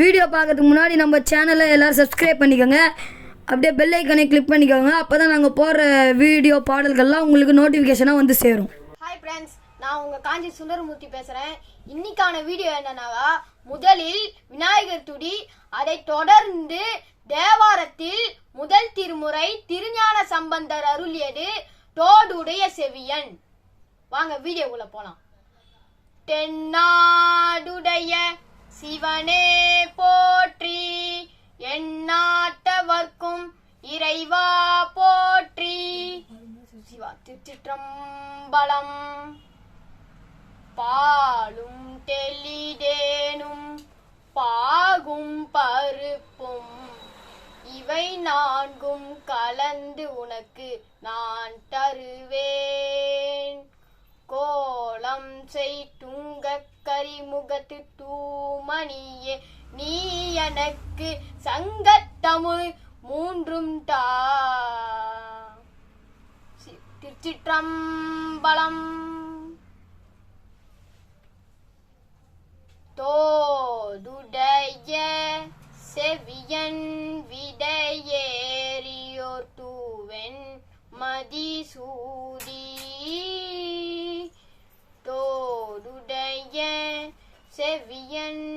Video பார்க்கறதுக்கு முன்னாடி நம்ம சேனலை எல்லோரும் சப்ஸ்கிரைப் பண்ணிக்கோங்க. அப்படியே பெல் ஐக்கனை கிளிக் பண்ணிக்கோங்க. அப்போ தான் நாங்கள் போடுற வீடியோ பாடல்கள்லாம் உங்களுக்கு நோட்டிஃபிகேஷனாக வந்து சேரும். ஹாய் ஃப்ரெண்ட்ஸ் நான் உங்கள் காஞ்சி சுந்தரமூர்த்தி பேசுகிறேன் இன்னைக்கான வீடியோ என்னன்னாவா? முதலில் விநாயகர் துடி அதை தொடர்ந்து தேவாரத்தில் முதல் திருமுறை திருஞான சம்பந்தர் அருளியது தோடுடைய செவியன். வாங்க வீடியோக்குள்ள போலாம். தென்னாடுடைய சிவனே இறைவா போற்றி. சிவா திருச்சிற்றம்பலம். பாலும் தெளிதேனும் பாகும் பருப்பும். இவை நான்கும் கலந்து உனக்கு நான் தருவேன். கோலம் செய் துங்கக் கரிமுகத்து தூமணியே நீ எனக்கு சங்கத்தமிழ் மூன்றும் டா. திருச்சிற்றம்பலம். தோதுடைய செவியன் விடையேறியோர் தூவென் மதிசூடி. தோதுடைய செவியன்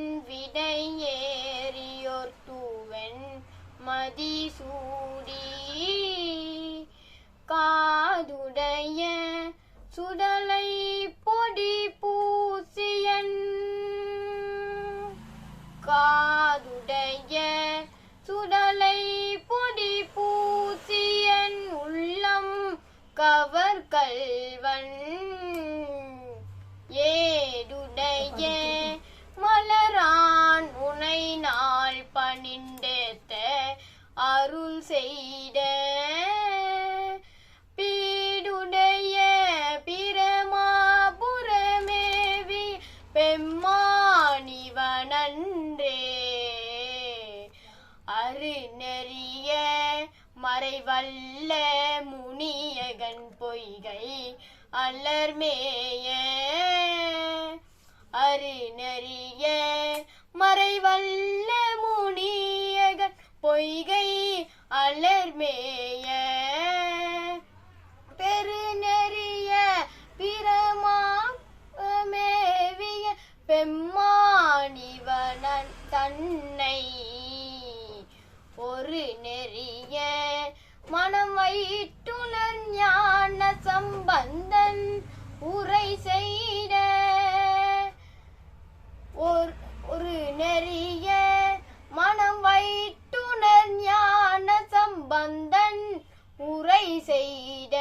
மதிசூடி காதுடைய சுடலை பொடி பூசியன். காதுடைய சுடலை பொடி பூசியன் உள்ளம் கவர் கல்வன். மறைவல்ல முனியகன் பொய்கை அலர்மேய அருநெறிய மறைவல்ல முனியகன் பொய்கை அலர்மேய பெருநெறிய பிரமாமேவிய பெம்மானிவனன் தன்னை. ஒரு நெறிய மனம் வைத்துணர் ஞான சம்பந்தன் உரை செய்த. ஒரு நெறிய மனம் வைத்துணர் ஞான சம்பந்தன் உரை செய்த.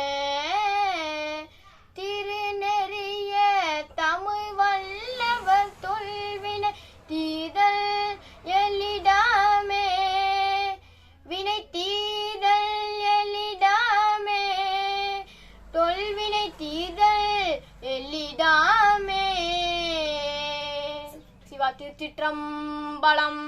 திருச்சிற்றம்பலம்